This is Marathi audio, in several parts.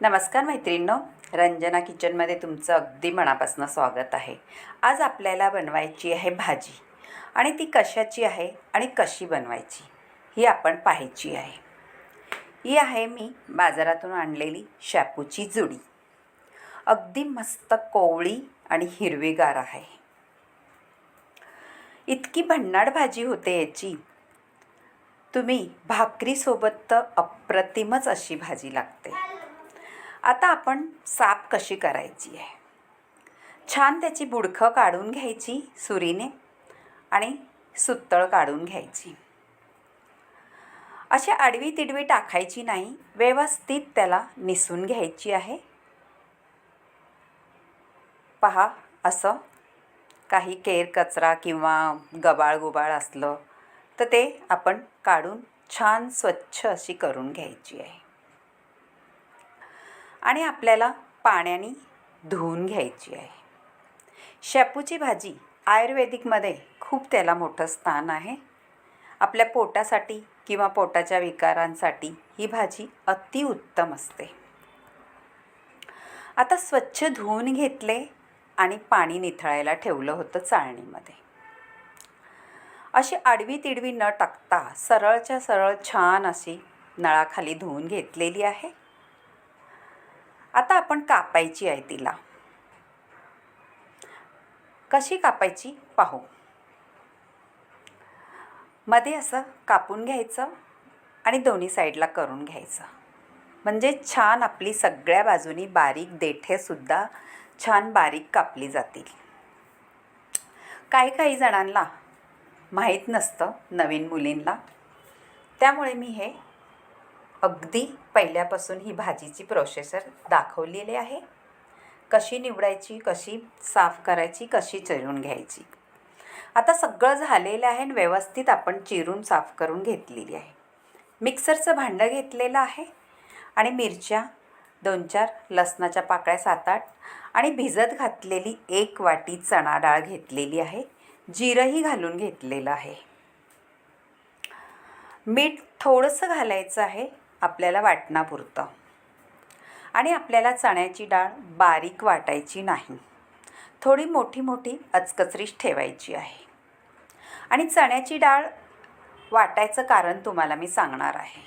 नमस्कार मैत्रिणींनो रंजना किचनमध्ये तुमचं अगदी मनापासून स्वागत आहे. आज आपल्याला बनवायची आहे भाजी. आणि ती कशाची आहे आणि कशी बनवायची ही आपण पाहायची आहे. ही आहे मी बाजारातून आणलेली शापूची जुडी. अगदी मस्त कोवळी आणि हिरवीगार आहे. इतकी भन्नाट भाजी होते याची. तुम्ही भाकरीसोबत तर अप्रतिमच अशी भाजी लागते. आता आपण साफ कशी करायची आहे? छान त्याची बुडखं काढून घ्यायची सुरीने आणि सुत्तळ काढून घ्यायची. अशी आडवी तिडवी टाकायची नाही व्यवस्थित त्याला निसून घ्यायची आहे. पहा असं काही केर कचरा किंवा गबाळ गुबाळ असलं तर ते आपण काढून छान स्वच्छ अशी करून घ्यायची आहे. आणि आपल्याला पाण्याने धुवून घ्यायची आहे. शेपूची भाजी आयुर्वेदिकमध्ये खूप त्याला मोठं स्थान आहे. आपल्या पोटासाठी किंवा पोटाच्या विकारांसाठी ही भाजी अतिउत्तम असते. आता स्वच्छ धुवून घेतले आणि पाणी निथळायला ठेवलं होतं चाळणीमध्ये. अशी आडवी तिडवी न टाकता सरळच्या सरळ छान अशी नळाखाली धुवून घेतलेली आहे. आता आपण कापायची आहे तिला. कशी कापायची? पाहू. मध्ये असं कापून घ्यायचं आणि दोन्ही साईडला करून घ्यायचं. म्हणजे छान आपली सगळ्या बाजूनी बारीक देठेसुद्धा छान बारीक कापली जातील. काही काही जणांना माहीत नसतं नवीन मुलींना. त्यामुळे मी हे अगदी पहिल्यापासून ही भाजीची प्रोसेसर दाखवलेली आहे. कशी निवडायची कशी साफ करायची कशी चिरून घ्यायची? आता सगळं झालेलं आहे आणि व्यवस्थित आपण चिरून साफ करून घेतलेली आहे. मिक्सरचं भांडं घेतलेलं आहे आणि मिरच्या दोन चार लसणाच्या पाकळ्या सात आठ आणि भिजत घातलेली एक वाटी चणा डाळ घेतलेली आहे. जिरंही घालून घेतलेलं आहे. मीठ थोडंसं घालायचं आहे. आपल्याला वाटणापुरतं. आणि आपल्याला चण्याची डाळ बारीक वाटायची नाही. थोडी मोठी मोठी अचकचरीच ठेवायची आहे. आणि चण्याची डाळ वाटायचं कारण तुम्हाला मी सांगणार आहे.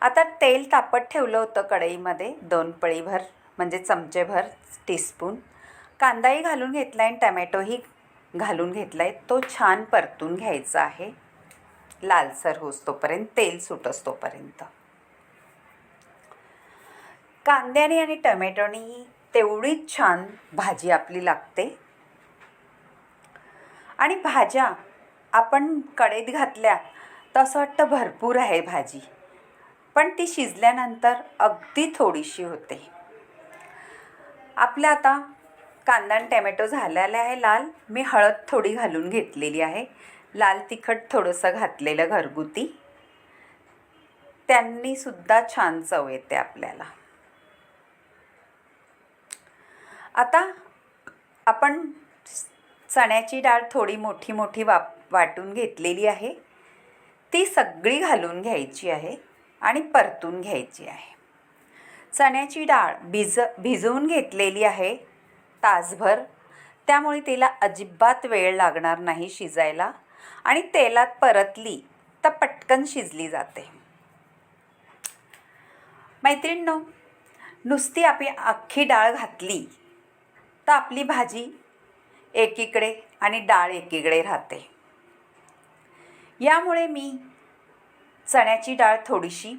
आता तेल तापत ठेवलं होतं कढईमध्ये दोन पळीभर म्हणजे चमचेभर टीस्पून कांदाही घालून घेतला आहे आणि टमॅटोही घालून घेतला आहे तो छान परतून घ्यायचा आहे. लालसर होतोपर्यंत तेल सुटसतोपर्यंत कांद्याने आणि टमॅटोनी तेवढीच छान भाजी आपली लागते. आणि भाज्या आपण कढईत घातल्या तर असं वाटतं भरपूर आहे भाजी. पण ती शिजल्यानंतर अगदी थोडीशी होते. आपल्या आता कांदा आणि टमॅटो झालेला आहे लाल. मी हळद थोडी घालून घेतलेली आहे. लाल तिखट थोडंसं घातलेलं घरगुती. त्यांनीसुद्धा छान चव येते आपल्याला. आता आपण चण्याची डाळ थोडी मोठी मोठी वाप वाटून घेतलेली आहे. ती सगळी घालून घ्यायची आहे आणि परतून घ्यायची आहे. चण्याची डाळ भिज भिजवून घेतलेली आहे तासभर. त्यामुळे तिला अजिबात वेळ लागणार नाही शिजायला. आणि तेलात परतली तर पटकन शिजली जाते. मैत्रिणींनो नुसती आपली अख्खी डाळ घातली तर आपली भाजी एकीकडे आणि डाळ एकीकडे राहते. यामुळे मी चण्याची डाळ थोडीशी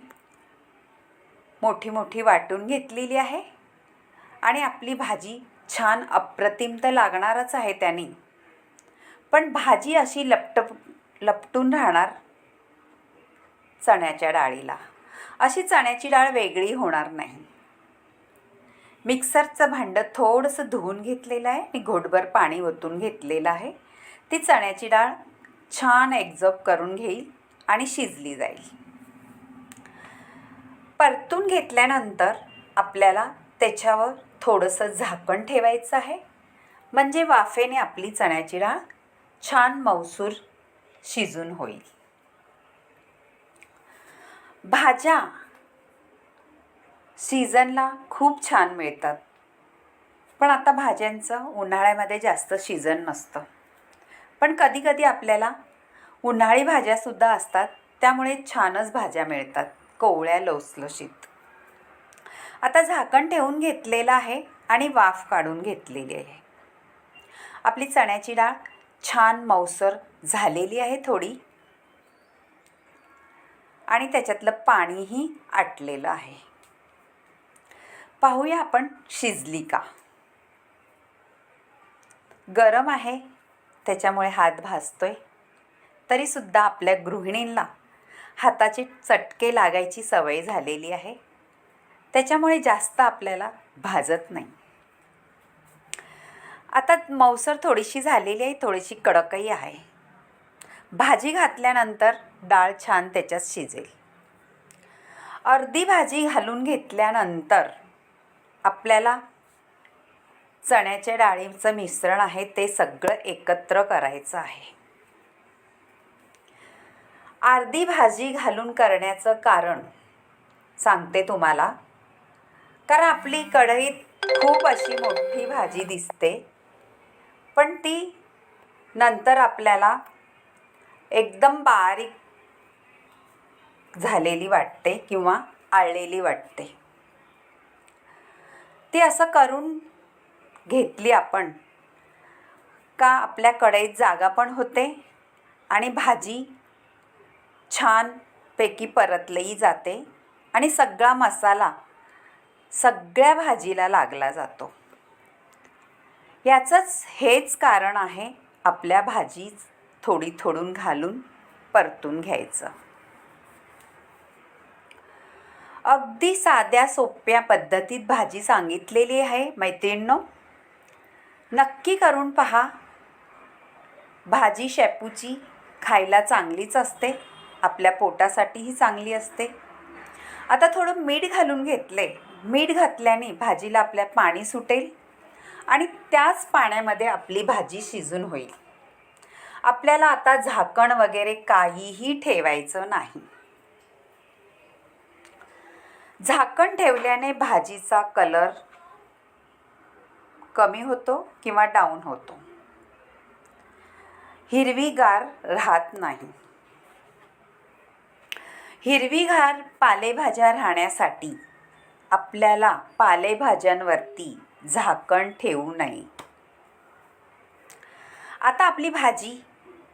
मोठी मोठी वाटून घेतलेली आहे आणि आपली भाजी छान अप्रतिम तर लागणारच आहे त्याने. पण भाजी अशी लपट लपटून राहणार चण्याच्या डाळीला. अशी चण्याची डाळ वेगळी होणार नाही. मिक्सरचं भांडं थोडंसं धुवून घेतलेलं आहे. आणि घोटभर पाणी ओतून घेतलेलं आहे. ती चण्याची डाळ छान एक्झॉब करून घेईल आणि शिजली जाईल. परतून घेतल्यानंतर आपल्याला त्याच्यावर थोडंसं झाकण ठेवायचं आहे. म्हणजे वाफेने आपली चण्याची डाळ छान मौसूर शिजून होईल. भाज्या सीझनला खूप छान मिळतात. पण आता भाज्यांचं उन्हाळ्यामध्ये जास्त सीझन नसतं. पण कधीकधी आपल्याला उन्हाळी भाज्यासुद्धा असतात त्यामुळे छानच भाज्या मिळतात कोवळ्या लवसलशीत आता झाकण ठेवून घेतलेलं आहे आणि वाफ काढून घेतलेली आहे. आपली चण्याची डाळ छान मौसर झालेली आहे थोडी. आणि त्याच्यातलं पाणीही आटलेलं आहे. पाहूया आपण शिजली का? गरम आहे त्याच्यामुळे हात भासतोय. तरीसुद्धा आपल्या गृहिणींना हाताची चटके लागायची सवय झालेली आहे. त्याच्यामुळे जास्त आपल्याला भाजत नाही. आता मौसर थोडीशी झालेली आहे थोडीशी कडकही आहे. भाजी घातल्यानंतर डाळ छान त्याच्यात शिजेल. अर्धी भाजी घालून घेतल्यानंतर आपल्याला चण्याच्या डाळीचं मिश्रण आहे ते सगळं एकत्र करायचं आहे. अर्धी भाजी घालून करण्याचं कारण सांगते तुम्हाला. कारण आपली कढईत खूप अशी मोठी भाजी दिसते. पण ती नंतर आपल्याला एकदम बारीक झालेली वाटते किंवा आळलेली वाटते. ती असं करून घेतली आपण का आपल्या कढईत जागा पण होते आणि भाजी छानपैकी परतली जाते आणि सगळा मसाला सगळ्या भाजीला लागला जातो. याचंच हेच कारण आहे आपल्या भाजी थोडी थोडून घालून परतून घ्यायचं. अगदी साध्या सोप्या पद्धतीत भाजी सांगितलेली आहे मैत्रिणींनो. नक्की करून पहा. भाजी शेपूची खायला चांगलीच असते आपल्या पोटासाठीही चांगली असते. आता थोडं मीठ घालून घेतले मीठ घातल्याने भाजीला आपल्या पाणी सुटेल. आणि त्याच पाण्यामध्ये आपली भाजी शिजून होईल. आपल्याला आता झाकण वगैरे काहीही ठेवायचं नाही. झाकण ठेवल्याने भाजीचा कलर कमी होतो किंवा डाऊन होतो. हिरवीगार राहत नाही. हिरवीगार पालेभाज्या राहण्यासाठी आपल्याला पालेभाज्यांवरती झाकण ठेवू नये. आता आपली भाजी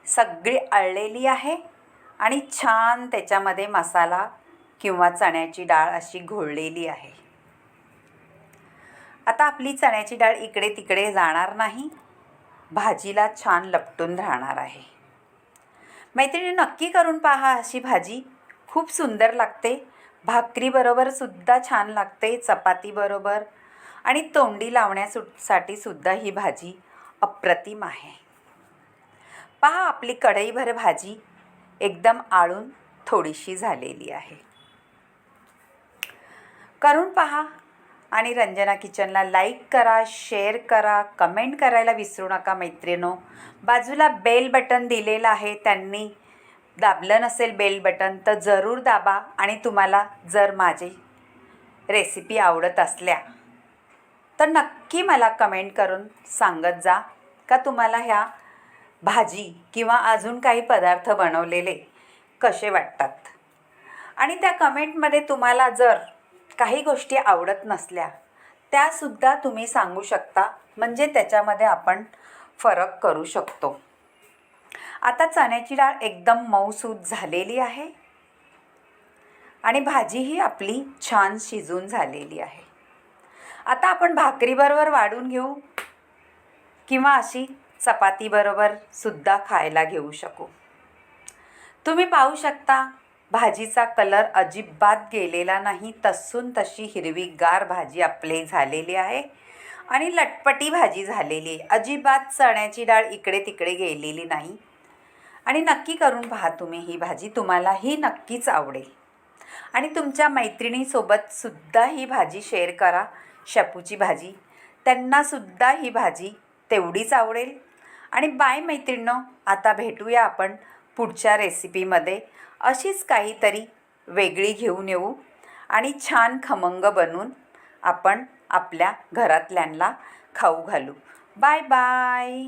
सगळी अळलेली आहे आणि छान त्याच्यामध्ये मसाला किंवा चण्याची डाळ अशी घोळलेली आहे. आता आपली चण्याची डाळ इकडे तिकडे जाणार नाही. भाजीला छान लपटून राहणार आहे. मैत्रिणी नक्की करून पहा अशी भाजी. खूप सुंदर लागते. भाकरीबरोबर सुद्धा छान लागते. चपातीबरोबर आणि तोंडी लावण्यासाठी सुद्धा ही भाजी अप्रतिम आहे. पहा आपली कढईभर भाजी एकदम आळून थोडीशी झालेली आहे. करून पहा आणि रंजना किचनला लाईक करा शेअर करा कमेंट करायला विसरू नका मैत्रिणो. बाजूला बेल बटन दिलेलं आहे त्यांनी दाबलं नसेल बेल बटन तर जरूर दाबा आणि तुम्हाला जर माझी रेसिपी आवडत असल्या तर नक्की मला कमेंट करून सांगत जा का तुम्हाला ह्या भाजी किंवा अजून काही पदार्थ बनवलेले कसे वाटतात? आणि त्या कमेंटमध्ये तुम्हाला जर काही गोष्टी आवडत नसल्या त्यासुद्धा तुम्ही सांगू शकता. म्हणजे त्याच्यामध्ये आपण फरक करू शकतो. आता चण्याची डाळ एकदम मऊसूत झालेली आहे. आणि भाजीही आपली छान शिजून झालेली आहे. आता आपण भाकरीबरोबर वाढून घेऊ. किंवा अशी चपातीबरोबर सुद्धा खायला घेऊ शकू. तुम्ही पाहू शकता भाजीचा कलर अजिबात गेलेला नाही. तसून तशी हिरवीगार भाजी आपली झालेली आहे. आणि लटपटी भाजी झालेली आहे. अजिबात चण्याची डाळ इकडे तिकडे गेलेली नाही. आणि नक्की करून पहा तुम्ही ही भाजी. तुम्हाला ही नक्कीच आवडेल. आणि तुमच्या मैत्रिणीसोबत सुद्धा ही भाजी शेअर करा. शेपूची भाजी. त्यांनासुद्धा ही भाजी तेवढीच आवडेल. आणि बाय मैत्रिणींनो आता भेटूया आपण पुढच्या रेसिपीमध्ये. अशीच काहीतरी वेगळी घेऊन येऊ आणि छान खमंग बनवून आपण आपल्या घरातल्यांना खाऊ घालू. Bye bye.